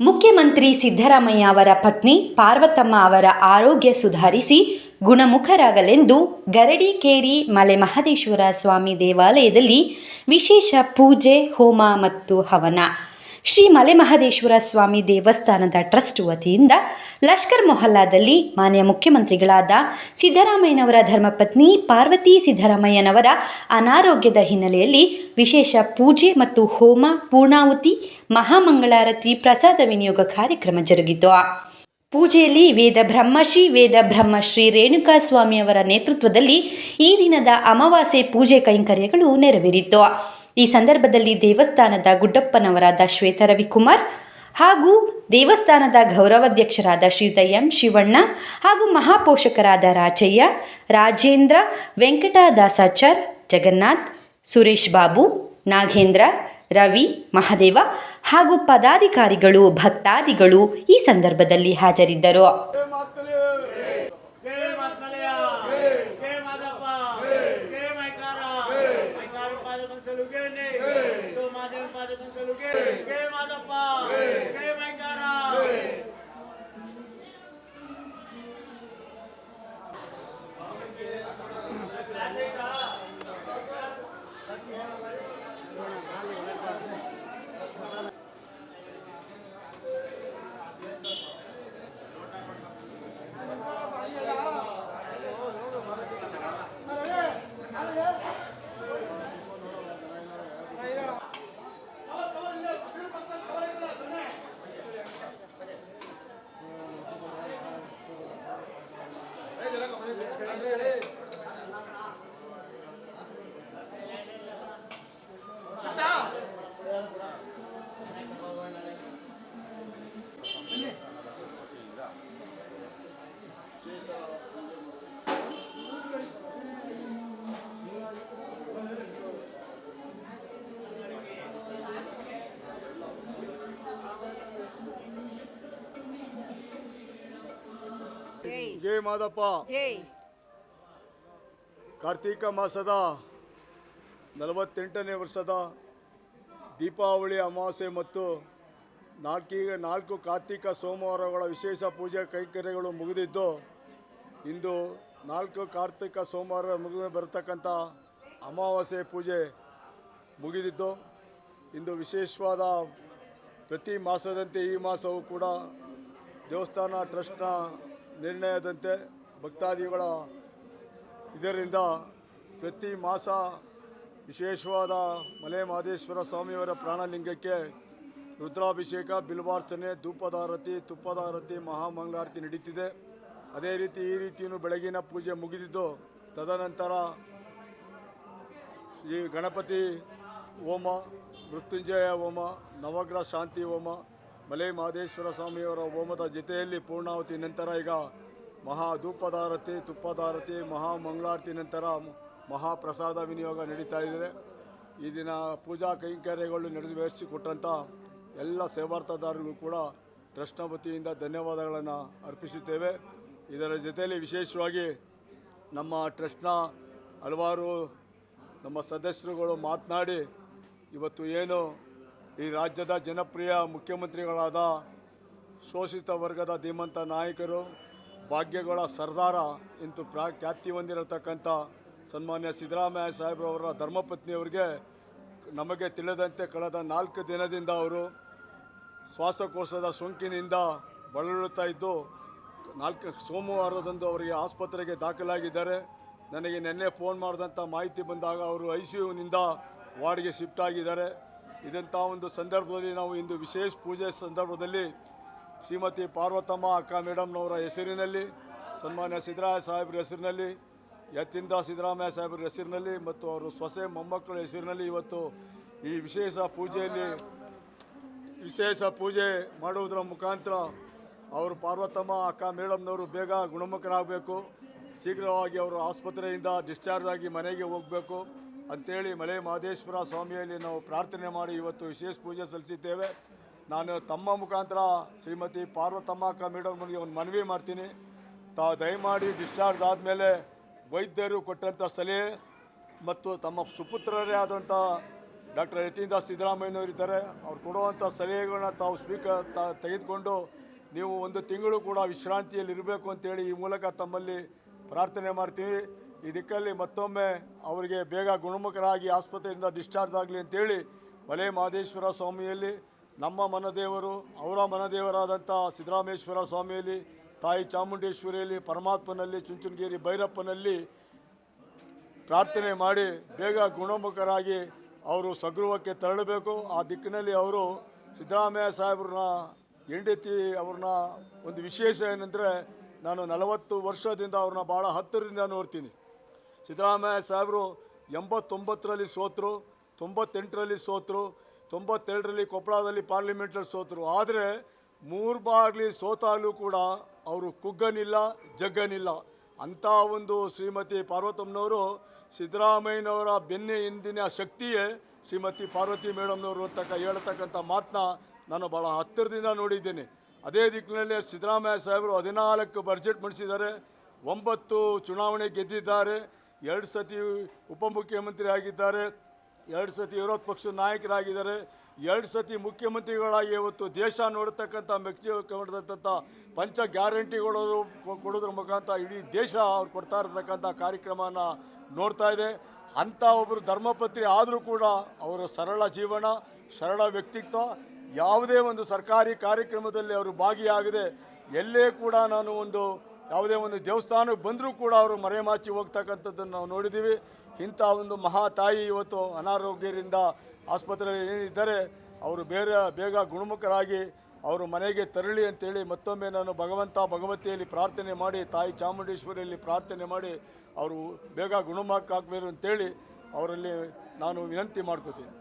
ಮುಖ್ಯಮಂತ್ರಿ ಸಿದ್ದರಾಮಯ್ಯ ಅವರ ಪತ್ನಿ ಪಾರ್ವತಮ್ಮ ಅವರ ಆರೋಗ್ಯ ಸುಧಾರಿಸಿ ಗುಣಮುಖರಾಗಲೆಂದು ಗರಡಿಕೇರಿ ಮಲೆ ಮಹದೇಶ್ವರ ಸ್ವಾಮಿ ದೇವಾಲಯದಲ್ಲಿ ವಿಶೇಷ ಪೂಜೆ, ಹೋಮ ಮತ್ತು ಹವನ. ಶ್ರೀ ಮಲೆ ಮಹದೇಶ್ವರ ಸ್ವಾಮಿ ದೇವಸ್ಥಾನದ ಟ್ರಸ್ಟ್ ವತಿಯಿಂದ ಲಷ್ಕರ್ ಮೊಹಲ್ಲಾದಲ್ಲಿ ಮಾನ್ಯ ಮುಖ್ಯಮಂತ್ರಿಗಳಾದ ಸಿದ್ದರಾಮಯ್ಯನವರ ಧರ್ಮಪತ್ನಿ ಪಾರ್ವತಿ ಸಿದ್ದರಾಮಯ್ಯನವರ ಅನಾರೋಗ್ಯದ ಹಿನ್ನೆಲೆಯಲ್ಲಿ ವಿಶೇಷ ಪೂಜೆ ಮತ್ತು ಹೋಮ ಪೂರ್ಣಾಹುತಿ ಮಹಾಮಂಗಳಾರತಿ ಪ್ರಸಾದ ವಿನಿಯೋಗ ಕಾರ್ಯಕ್ರಮ ಜರುಗಿತು. ಪೂಜೆಯಲ್ಲಿ ವೇದ ಬ್ರಹ್ಮಶ್ರೀ ವೇದ ಬ್ರಹ್ಮಶ್ರೀ ರೇಣುಕಾ ಸ್ವಾಮಿಯವರ ನೇತೃತ್ವದಲ್ಲಿ ಈ ದಿನದ ಅಮಾವಾಸ್ಯೆ ಪೂಜೆ ಕೈಂಕರ್ಯಗಳು ನೆರವೇರಿತು. ಈ ಸಂದರ್ಭದಲ್ಲಿ ದೇವಸ್ಥಾನದ ಗುಡ್ಡಪ್ಪನವರಾದ ಶ್ವೇತ ರವಿಕುಮಾರ್ ಹಾಗೂ ದೇವಸ್ಥಾನದ ಗೌರವಾಧ್ಯಕ್ಷರಾದ ಶ್ರೀಯುತ ಎಂ ಶಿವಣ್ಣ ಹಾಗೂ ಮಹಾಪೋಷಕರಾದ ರಾಜಯ್ಯ ರಾಜೇಂದ್ರ, ವೆಂಕಟದಾಸಾಚಾರ್, ಜಗನ್ನಾಥ್, ಸುರೇಶ್ ಬಾಬು, ನಾಗೇಂದ್ರ, ರವಿ, ಮಹಾದೇವ ಹಾಗೂ ಪದಾಧಿಕಾರಿಗಳು, ಭಕ್ತಾದಿಗಳು ಈ ಸಂದರ್ಭದಲ್ಲಿ ಹಾಜರಿದ್ದರು ಜೈ ಮಾತ್ಮಲೆ ಜೈ ಮಾತ್ಮಲೆಯ ಜೈ ಮಾದಪ್ಪ ಜೈ ಮೈಕಾರ ಮೈಕಾರ ಪಾದ ಕನ್ಸಲುಗೇನೆ ಇದು ಮಾದೇವ ಪಾದ ಕನ್ಸಲುಗೆ ಜೈ ಮಾದಪ್ಪ ಜೈ ಮೈಕಾರ ಜೈ ಜೈ ಮಾದಪ್ಪ. ಜೈ. ಕಾರ್ತೀಕ ಮಾಸದ ನಲವತ್ತೆಂಟನೇ ವರ್ಷದ ದೀಪಾವಳಿ ಅಮಾವಾಸ್ಯೆ ಮತ್ತು ನಾಲ್ಕೀಗ ನಾಲ್ಕು ಕಾರ್ತೀಕ ಸೋಮವಾರಗಳ ವಿಶೇಷ ಪೂಜೆ ಕೈಕರ್ಯಗಳು ಮುಗಿದಿದ್ದು ಇಂದು ನಾಲ್ಕು ಕಾರ್ತಿಕ ಸೋಮವಾರ ಮುಗಿದು ಬರತಕ್ಕಂಥ ಅಮಾವಾಸ್ಯೆ ಪೂಜೆ ಮುಗಿದಿದ್ದು ಇಂದು ವಿಶೇಷವಾದ ಪ್ರತಿ ಮಾಸದಂತೆ ಈ ಮಾಸವೂ ಕೂಡ ದೇವಸ್ಥಾನ ಟ್ರಸ್ಟ್ನ ನಿರ್ಣಯದಂತೆ ಭಕ್ತಾದಿಗಳ ಇದರಿಂದ ಪ್ರತಿ ಮಾಸ ವಿಶೇಷವಾದ ಮಲೆ ಮಹದೇಶ್ವರ ಸ್ವಾಮಿಯವರ ಪ್ರಾಣಲಿಂಗಕ್ಕೆ ರುದ್ರಾಭಿಷೇಕ, ಬಿಲ್ವಾರ್ಚನೆ ಧೂಪದಾರತಿ ತುಪ್ಪದಾರತಿ ಮಹಾಮಂಗಳಾರತಿ ನಡೀತಿದೆ. ಅದೇ ರೀತಿ ಈ ರೀತಿಯೂ ಬೆಳಗಿನ ಪೂಜೆ ಮುಗಿದಿದ್ದು ತದನಂತರ ಶ್ರೀ ಗಣಪತಿ ಹೋಮ, ಮೃತ್ಯುಂಜಯ ಹೋಮ, ನವಗ್ರಹ ಶಾಂತಿ ಹೋಮ ಮಲೆ ಮಹದೇಶ್ವರ ಸ್ವಾಮಿಯವರ ಹೋಮದ ಜೊತೆಯಲ್ಲಿ ಪೂರ್ಣಾವತಿ ನಂತರ ಈಗ ಮಹಾ ಧೂಪದಾರತಿ ತುಪ್ಪದಾರತಿ ಮಹಾ ಮಂಗಳಾರತಿ ನಂತರ ಮಹಾಪ್ರಸಾದ ವಿನಿಯೋಗ ನಡೀತಾ ಇದೆ. ಈ ದಿನ ಪೂಜಾ ಕೈಂಕರ್ಯಗಳು ನೆರವೇರಿಸಿಕೊಟ್ಟಂಥ ಎಲ್ಲ ಸೇವಾರ್ಥದಾರರಿಗೂ ಕೂಡ ಟ್ರಸ್ಟ್ನ ವತಿಯಿಂದ ಧನ್ಯವಾದಗಳನ್ನು ಅರ್ಪಿಸುತ್ತೇವೆ. ಇದರ ಜೊತೆಯಲ್ಲಿ ವಿಶೇಷವಾಗಿ ನಮ್ಮ ಟ್ರಸ್ಟ್ನ ಹಲವಾರು ನಮ್ಮ ಸದಸ್ಯರುಗಳು ಮಾತನಾಡಿ ಇವತ್ತು ಏನು ಈ ರಾಜ್ಯದ ಜನಪ್ರಿಯ ಮುಖ್ಯಮಂತ್ರಿಗಳಾದ ಶೋಷಿತ ವರ್ಗದ ಧೀಮಂತ ನಾಯಕರು, ಭಾಗ್ಯಗಳ ಸರ್ದಾರ ಇಂತು ಪ್ರಾ ಖ್ಯಾತಿ ಹೊಂದಿರತಕ್ಕಂಥ ಸನ್ಮಾನ್ಯ ಸಿದ್ದರಾಮಯ್ಯ ಸಾಹೇಬ್ರವರ ಧರ್ಮಪತ್ನಿಯವರಿಗೆ ನಮಗೆ ತಿಳಿದಂತೆ ಕಳೆದ ನಾಲ್ಕು ದಿನದಿಂದ ಅವರು ಶ್ವಾಸಕೋಶದ ಸೋಂಕಿನಿಂದ ಬಳಲುತ್ತಾ ಇದ್ದು, ನಾಲ್ಕು ಸೋಮವಾರದಂದು ಅವರಿಗೆ ಆಸ್ಪತ್ರೆಗೆ ದಾಖಲಾಗಿದ್ದಾರೆ. ನನಗೆ ನಿನ್ನೆ ಫೋನ್ ಮಾಡಿದಂಥ ಮಾಹಿತಿ ಬಂದಾಗ ಅವರು ಐ ಸಿ ಯುನಿಂದ ವಾರ್ಡ್ಗೆ ಶಿಫ್ಟ್ ಆಗಿದ್ದಾರೆ. ಇದಂಥ ಒಂದು ಸಂದರ್ಭದಲ್ಲಿ ನಾವು ಇಂದು ವಿಶೇಷ ಪೂಜೆ ಸಂದರ್ಭದಲ್ಲಿ ಶ್ರೀಮತಿ ಪಾರ್ವತಮ್ಮ ಅಕ್ಕ ಮೇಡಮ್ನವರ ಹೆಸರಿನಲ್ಲಿ, ಸನ್ಮಾನ್ಯ ಸಿದ್ದರಾಮಯ್ಯ ಸಾಹೇಬ್ರ ಹೆಸರಿನಲ್ಲಿ ಯತ್ತಿಂದ ಸಿದ್ದರಾಮಯ್ಯ ಸಾಹೇಬ್ರ ಹೆಸರಿನಲ್ಲಿ ಮತ್ತು ಅವರು ಸೊಸೆ ಮೊಮ್ಮಕ್ಕಳ ಹೆಸರಿನಲ್ಲಿ ಇವತ್ತು ಈ ವಿಶೇಷ ಪೂಜೆಯಲ್ಲಿ, ವಿಶೇಷ ಪೂಜೆ ಮಾಡುವುದರ ಮುಖಾಂತರ ಅವರು ಪಾರ್ವತಮ್ಮ, ಅಕ್ಕ ಮೇಡಮ್ನವರು ಬೇಗ ಗುಣಮುಖರಾಗಬೇಕು. ಶೀಘ್ರವಾಗಿ ಅವರು ಆಸ್ಪತ್ರೆಯಿಂದ ಡಿಸ್ಚಾರ್ಜ್ ಆಗಿ ಮನೆಗೆ ಹೋಗಬೇಕು. ಅಂತೇಳಿ ಮಲೆ ಮಹದೇಶ್ವರ ಸ್ವಾಮಿಯಲ್ಲಿ ನಾವು ಪ್ರಾರ್ಥನೆ ಮಾಡಿ ಇವತ್ತು ವಿಶೇಷ ಪೂಜೆ ಸಲ್ಲಿಸಿದ್ದೇವೆ. ನಾನು ತಮ್ಮ ಮುಖಾಂತರ ಶ್ರೀಮತಿ ಪಾರ್ವತಮ್ಮ ಅಕ್ಕ ಮೇಡಮ್ಗೆ ಒಂದು ಮನವಿ ಮಾಡ್ತೀನಿ. ತಾವು ದಯಮಾಡಿ ಡಿಸ್ಚಾರ್ಜ್ ಆದಮೇಲೆ ವೈದ್ಯರು ಕೊಟ್ಟಂಥ ಸಲಹೆ ಮತ್ತು ತಮ್ಮ ಸುಪುತ್ರರೇ ಆದಂಥ ಡಾಕ್ಟರ್ ಯತೀಂದ್ರ ಸಿದ್ದರಾಮಯ್ಯನವರು ಇದ್ದಾರೆ. ಅವ್ರು ಕೊಡುವಂಥ ಸಲಹೆಗಳನ್ನ ತಾವು ಸ್ಪೀಕರ್ ತ ತೆಗೆದುಕೊಂಡು ನೀವು ಒಂದು ತಿಂಗಳು ಕೂಡ ವಿಶ್ರಾಂತಿಯಲ್ಲಿ ಇರಬೇಕು ಅಂತೇಳಿ ಈ ಮೂಲಕ ತಮ್ಮಲ್ಲಿ ಪ್ರಾರ್ಥನೆ ಮಾಡ್ತೀವಿ. ಈ ದಿಕ್ಕಲ್ಲಿ ಮತ್ತೊಮ್ಮೆ ಅವರಿಗೆ ಬೇಗ ಗುಣಮುಖರಾಗಿ ಆಸ್ಪತ್ರೆಯಿಂದ ಡಿಸ್ಚಾರ್ಜ್ ಆಗಲಿ ಅಂತೇಳಿ ಮಲೆ ಮಹದೇಶ್ವರ ಸ್ವಾಮಿಯಲ್ಲಿ, ನಮ್ಮ ಮನದೇವರು, ಅವರ ಮನದೇವರಾದಂಥ ಸಿದ್ದರಾಮೇಶ್ವರ ಸ್ವಾಮಿಯಲ್ಲಿ, ತಾಯಿ ಚಾಮುಂಡೇಶ್ವರಿಯಲ್ಲಿ, ಪರಮಾತ್ಮನಲ್ಲಿ, ಚುಂಚನಗಿರಿ ಭೈರಪ್ಪನಲ್ಲಿ ಪ್ರಾರ್ಥನೆ ಮಾಡಿ ಬೇಗ ಗುಣಮುಖರಾಗಿ ಅವರು ಸಗೃಹಕ್ಕೆ ತೆರಳಬೇಕು. ಆ ದಿಕ್ಕಿನಲ್ಲಿ ಅವರು ಸಿದ್ದರಾಮಯ್ಯ ಸಾಹೇಬ್ರನ್ನ ಹೆಂಡತಿ ಅವ್ರನ್ನ ಒಂದು ವಿಶೇಷ ಏನಂದರೆ ನಾನು ನಲವತ್ತು ವರ್ಷದಿಂದ ಅವ್ರನ್ನ ಭಾಳ ಹತ್ತಿರದಿಂದ ನೋಡ್ತೀನಿ. ಸಿದ್ದರಾಮಯ್ಯ ಸಾಹೇಬರು ಎಂಬತ್ತೊಂಬತ್ತರಲ್ಲಿ ಸೋತರು, ತೊಂಬತ್ತೆಂಟರಲ್ಲಿ ಸೋತರು, ತೊಂಬತ್ತೆರಡರಲ್ಲಿ ಕೊಪ್ಪಳದಲ್ಲಿ ಪಾರ್ಲಿಮೆಂಟಲ್ಲಿ ಸೋತರು. ಆದರೆ ಮೂರು ಬಾರ್ಲಿ ಸೋತಾಗಲೂ ಕೂಡ ಅವರು ಕುಗ್ಗನಿಲ್ಲ, ಜಗ್ಗನಿಲ್ಲ. ಅಂಥ ಒಂದು ಶ್ರೀಮತಿ ಪಾರ್ವತಮ್ಮನವರು ಸಿದ್ದರಾಮಯ್ಯನವರ ಬೆನ್ನೆ ಹಿಂದಿನ ಶಕ್ತಿಯೇ ಶ್ರೀಮತಿ ಪಾರ್ವತಿ ಮೇಡಮ್ನವರು ಅಂತಕ್ಕ ಹೇಳ್ತಕ್ಕಂಥ ಮಾತನ್ನ ನಾನು ಭಾಳ ಹತ್ತಿರದಿಂದ ನೋಡಿದ್ದೇನೆ. ಅದೇ ದಿಕ್ಕಿನಲ್ಲಿ ಸಿದ್ದರಾಮಯ್ಯ ಸಾಹೇಬರು ಹದಿನಾಲ್ಕು ಬಜೆಟ್ ಮಂಡಿಸಿದ್ದಾರೆ, ಒಂಬತ್ತು ಚುನಾವಣೆ ಗೆದ್ದಿದ್ದಾರೆ ಎರಡು ಸತಿ ಉಪಮುಖ್ಯಮಂತ್ರಿ ಆಗಿದ್ದಾರೆ, ಎರಡು ಸತಿ ವಿರೋಧ ಪಕ್ಷದ ನಾಯಕರಾಗಿದ್ದಾರೆ, ಎರಡು ಸತಿ ಮುಖ್ಯಮಂತ್ರಿಗಳಾಗಿ ಇವತ್ತು ದೇಶ ನೋಡತಕ್ಕಂಥ ವ್ಯಕ್ತಿ ಕೊಡತಕ್ಕಂಥ ಪಂಚ ಗ್ಯಾರಂಟಿಗಳು ಕೊಡೋದು ಕೊಡೋದ್ರ ಮುಖಾಂತರ ಇಡೀ ದೇಶ ಅವ್ರು ಕೊಡ್ತಾ ಇರತಕ್ಕಂಥ ಕಾರ್ಯಕ್ರಮನ ನೋಡ್ತಾ ಇದೆ. ಅಂಥ ಒಬ್ಬರು ಧರ್ಮಪತ್ರಿ ಆದರೂ ಕೂಡ ಅವರ ಸರಳ ಜೀವನ, ಸರಳ ವ್ಯಕ್ತಿತ್ವ, ಯಾವುದೇ ಒಂದು ಸರ್ಕಾರಿ ಕಾರ್ಯಕ್ರಮದಲ್ಲಿ ಅವರು ಭಾಗಿಯಾಗದೆ ಎಲ್ಲೇ ಕೂಡ ನಾನು ಒಂದು ಯಾವುದೇ ಒಂದು ದೇವಸ್ಥಾನಕ್ಕೆ ಬಂದರೂ ಕೂಡ ಅವರು ಮರೆಮಾಚಿ ಹೋಗ್ತಕ್ಕಂಥದ್ದನ್ನು ನಾವು ನೋಡಿದ್ದೀವಿ. ಇಂಥ ಒಂದು ಮಹಾ ತಾಯಿ ಇವತ್ತು ಅನಾರೋಗ್ಯದಿಂದ ಆಸ್ಪತ್ರೆಯಲ್ಲಿ ಏನಿದ್ದಾರೆ ಅವರು ಬೇರೆ ಬೇಗ ಗುಣಮುಖರಾಗಿ ಅವರು ಮನೆಗೆ ತೆರಳಿ ಅಂತೇಳಿ ಮತ್ತೊಮ್ಮೆ ನಾನು ಭಗವಂತ ಭಗವತಿಯಲ್ಲಿ ಪ್ರಾರ್ಥನೆ ಮಾಡಿ, ತಾಯಿ ಚಾಮುಂಡೇಶ್ವರಿಯಲ್ಲಿ ಪ್ರಾರ್ಥನೆ ಮಾಡಿ ಅವರು ಬೇಗ ಗುಣಮುಖ ಆಗಬೇಕು ಅಂತೇಳಿ ಅವರಲ್ಲಿ ನಾನು ವಿನಂತಿ ಮಾಡ್ಕೋತೀನಿ.